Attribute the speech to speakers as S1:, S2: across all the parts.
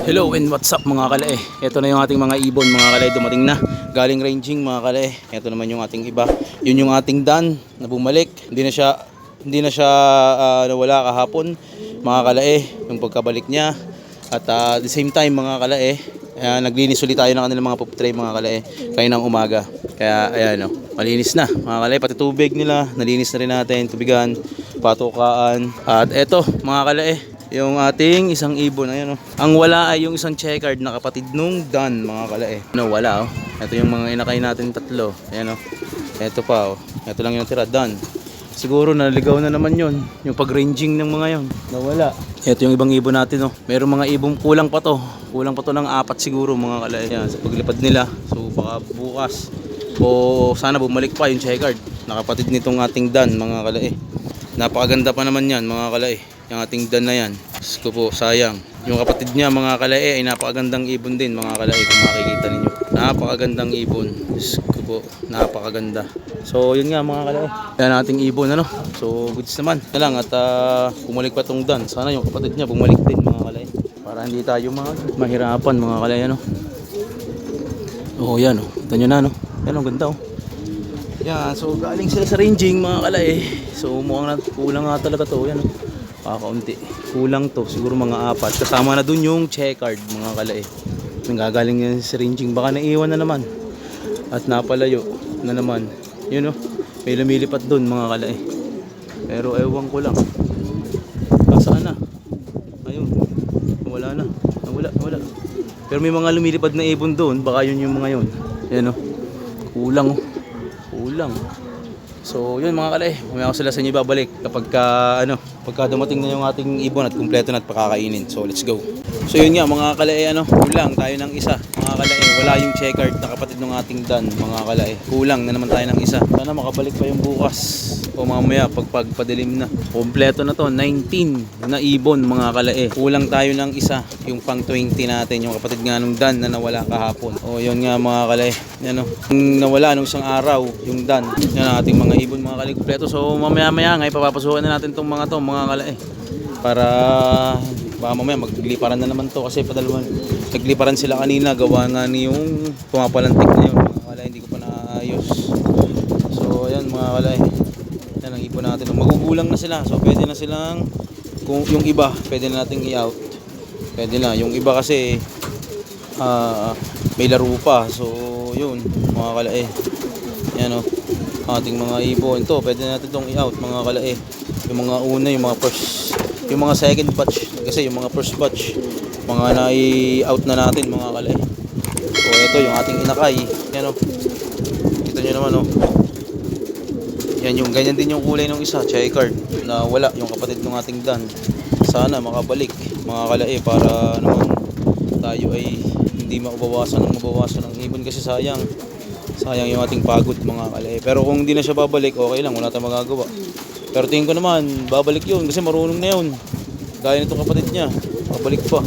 S1: Hello and what's up mga kalae? Ito na yung ating mga ibon mga kalae dumating na. Galing ranging mga kalae. Ito naman yung ating iba. Yun yung ating dan na bumalik. Hindi na siya hindi na siya ah, nawala kahapon mga kalae yung pagkabalik niya. At at the same time mga kalae, uh, naglinis ulit tayo ng kanilang mga pup tray mga kalae kaninang umaga. Kaya ayan o, malinis na mga kalae. Pati tubig nila, nalinis na rin natin. Tubigan, patukaan. At eto mga kalae, yung ating isang ibon. Ayan, oh. Ang wala ay yung isang checkered na kapatid nung Dan, mga kalae. No, wala, oh. Ito yung mga inakay natin tatlo. Ayan, oh. Ito pa, oh. Ito lang yung tira, Dan. Siguro naligaw na naman yon yung pag-ranging ng mga yon nawala ito yung ibang ibon natin oh meron mga ibon kulang pa to kulang pa to ng apat siguro mga kalae yan, sa paglipad nila so baka bukas o sana bumalik pa yung checkered nakapatid nitong ating Dan mga kalae napakaganda pa naman yan mga kalae yung ating Dan na yan. Diyos po sayang. Yung kapatid niya mga kalae ay napakagandang ibon din mga kalae kung makikita ninyo. Napakagandang ibon. Diyos po napakaganda. So yun nga mga kalae yan ating ibon ano? So goods naman. Na lang at ah, bumalik pa tong Dan. Sana yung kapatid niya bumalik din mga kalae para hindi tayo mga mahirapan mga kalae ano? Oh yan oh. Ito nyo na no yan ang ganda oh. Yan, so galing sila sa ranging mga kalay. So mukhang kulang nga talaga to. Yan, oh. Kakaunti. Kulang to, siguro mga apat. Kasama na dun yung checkered mga kalay. Nanggagaling yan sa ranging. Baka naiwan na naman. At napalayo na naman. Yun oh, may lumilipat dun mga kalay. Pero ewan ko lang. Nasaan na? Ayun, wala na. Nawala, nawala. Pero may mga lumilipad na ibon doon. Baka yun yung mga yun. Yan oh. Kulang oh kulang. So, yun mga kalay, mamaya ko sila sa inyo babalik kapag ka, ano, pagka dumating na yung ating ibon at kumpleto na at pakakainin. So, let's go. So, yun nga mga kalay, ano, kulang tayo ng isa. Mga kalay, wala yung checkered na kapatid ng ating dan, mga kalay. Kulang na naman tayo ng isa. Sana makabalik pa yung bukas o mamaya pag pagpadilim na. Kumpleto na to, 19 na ibon mga kalay. Kulang tayo ng isa, yung pang 20 natin, yung kapatid nga nung dan na nawala kahapon. O, yun nga mga kalay. Yan o. Yung nawala nung isang araw, yung dan. Yan ating mga ibon mga kalay kumpleto. So mamaya maya nga ipapapasukan na natin tong mga to mga kalay. Para baka mamaya magliparan na naman to kasi padalawan. Nagliparan sila kanina gawa nga yung pumapalantik na yun mga kalay. Hindi ko pa naayos. So ayan mga kalay. Yan ang ibon natin. Magugulang na sila. So pwede na silang kung yung iba pwede na nating i-out. Pwede na. Yung iba kasi ah may laro pa. So yun mga kalay. Yan o. Ating mga ibon. Ito, pwede natin itong i-out mga kalae. Yung mga una, yung mga first, yung mga second batch. Kasi yung mga first batch, mga na-out na natin mga kalae. So ito yung ating inakay. Yan o. Kita nyo naman o. Yan yung ganyan din yung kulay ng isa, checkered. Na wala yung kapatid ng ating dan. Sana makabalik mga kalae para naman tayo ay hindi mabawasan ng mabawasan ng ibon kasi sayang sayang yung ating pagod mga kalay. Pero kung hindi na siya babalik, okay lang, wala tayong magagawa. Pero tingin ko naman, babalik yun kasi marunong na yun. Gaya nitong kapatid niya, babalik pa.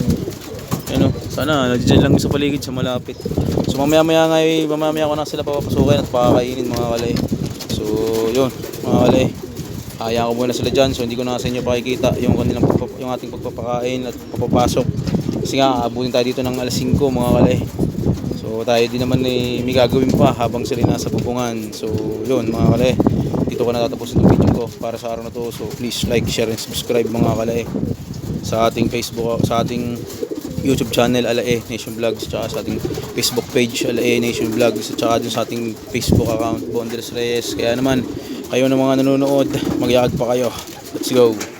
S1: Ano, sana nandiyan lang sa paligid sa malapit. So mamaya maya nga eh, mamaya maya ko na sila papapasukin at pakakainin mga kalay. So yun, mga kalay. Hayaan ko muna sila dyan, so hindi ko na sa inyo pakikita yung kanilang yung ating pagpapakain at papapasok. Kasi nga, abutin tayo dito ng alas 5 mga kalay. So tayo din naman eh, may gagawin pa habang sila nasa bubungan. So yun mga kalae, dito ko natatapusin itong video ko para sa araw na to. So please like, share, and subscribe mga kalae sa ating Facebook, sa ating YouTube channel Alae Nation Vlogs tsaka sa ating Facebook page Alae Nation Vlogs at tsaka din sa ating Facebook account Bonderes Reyes. Kaya naman kayo ng mga nanonood, magyakag pa kayo. Let's go!